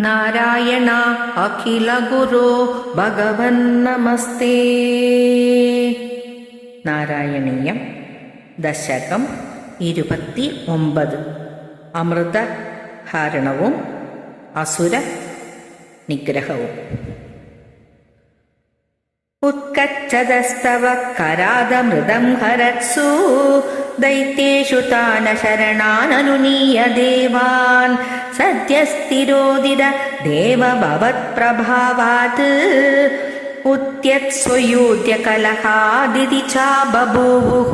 നാരായണ അഖില ഗുരു ഭഗവൻ നമസ്തേ നാരായണീയം ദശകം ഇരുപത്തി ഒമ്പത് അമൃതഹാരണവും അസുര നിഗ്രഹവും उत्कच्छदस्तव करादमृदं हरत्सु दैत्येषु तान शरणाननुनीय देवान् सद्यस्तिरोदिद देव भवत्प्रभावात् उत्यत्स्वयूद्य कलहादिति चा बभूवुः।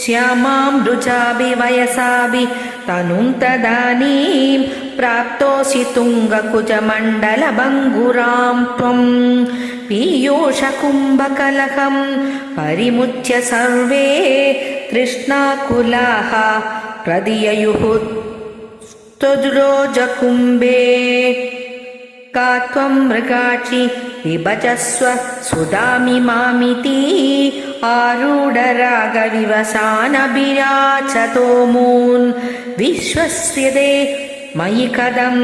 श्यामां रुचाभि वयसाभि तनुं तदानीं प्राप्तोऽसि तुङ्गकुजमण्डलभङ्गुरां त्वम् पीयूषकुम्भकलहं परिमुच्य सर्वे तृष्णाकुलाः प्रदिययुः त्वद्रोजकुम्भे का त्वं मृगाक्षि विभजस्व सुदामि मामिति आरूढरागविवसानभिराचतो मून् विश्वस्यदे मयि कदं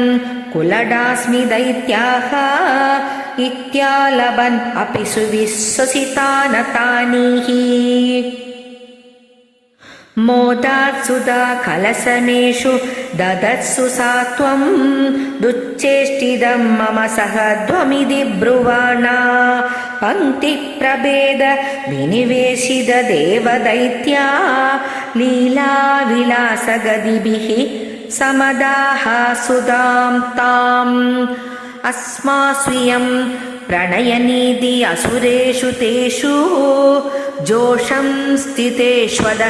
कुलडास्मि दैत्याः। इत्यालभन् अपि सुविश्वसितानतानीः मोदात्सुधा कलसमेषु ददत्सु सा त्वं दुच्चेष्टिदं मम सह ध्वमिति ब्रुवाणा। पङ्क्तिप्रभेद विनिवेशित देवदैत्या लीलाविलासगदिभिः समदाः सुधां ताम्। अस्मास्वियं प्रणयनीति असुरेषु तेषु जोषं स्थितेष्वद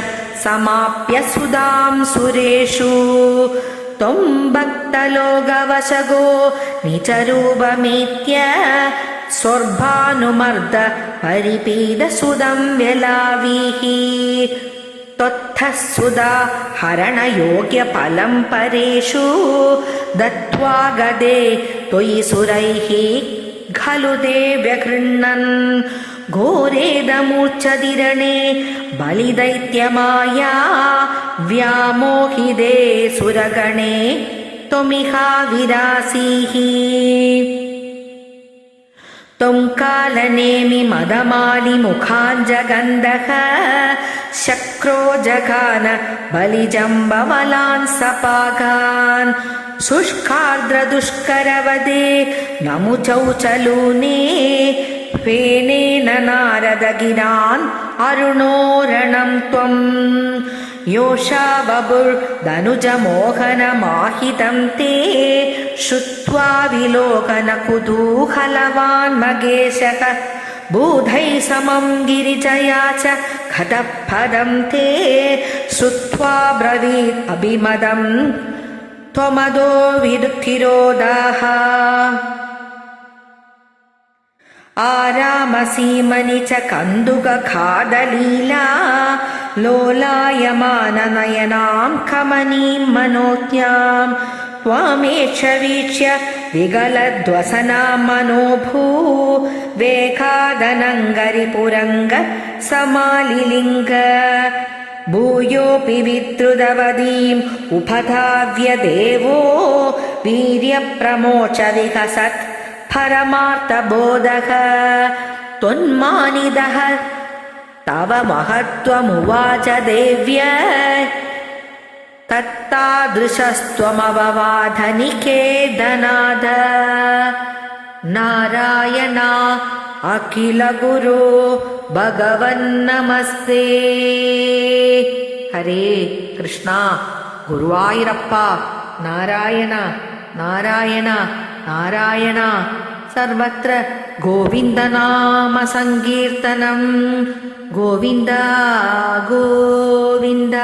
समाप्य सुदां सुरेषु। त्वं भक्तलोकवशगो निचरूपमेत्य स्वर्भानुमर्द परिपीदसुदं व्यलावीः त्वत्थः सुधा हरणयोग्यफलं परेषु। दत्त्वा गदे त्वयि सुरैः खलु ते व्यगृह्णन् घोरेदमूर्च्छदिरणे बलिदैत्यमाया व्यामोहिदे सुरगणे त्वमिहा विरासीः कालनेमि मदमालिमुखाञ्जगन्धः शक्रो जघान बलिजम्बमलान् सपागान् शुष्कार्द्रदुष्करवदे नमुचौचलूने फेनेन नारदगिरान् अरुणोरणं त्वम् योषा बभुर्दनुजमोहनमाहितं ते श्रुत्वा विलोकनकुतूहलवान् मगेशः बूधैः समं गिरिजया च खतपदं ते श्रुत्वा ब्रवीत् अभिमदम् त्वमदो विदुःखिरोदाः आरामसीमनि च कन्दुकखादलीला लोलायमाननयनां कमनीं मनोज्ञां त्वामेष वीक्ष्य विगलध्वसनां मनोभू वेगादनङ्गरिपुरङ्ग समालिलिङ्ग भूयोऽपि विद्रुतवतीम् उपधाव्य देवो वीर्यप्रमोच विकसत् परमार्थबोधः। त्वन्मानिदः। तव महत्त्वमुवाच देव्य। तत्तादृशस्त्वमववाधनिकेदनाद नारायणा अखिलगुरो भगवन्नमस्ते। हरे कृष्णा गुरुवायुरप्प नारायण नारायण नारायण सर्वत्र गोविन्दनामसङ्कीर्तनम् गोविन्द गोविन्द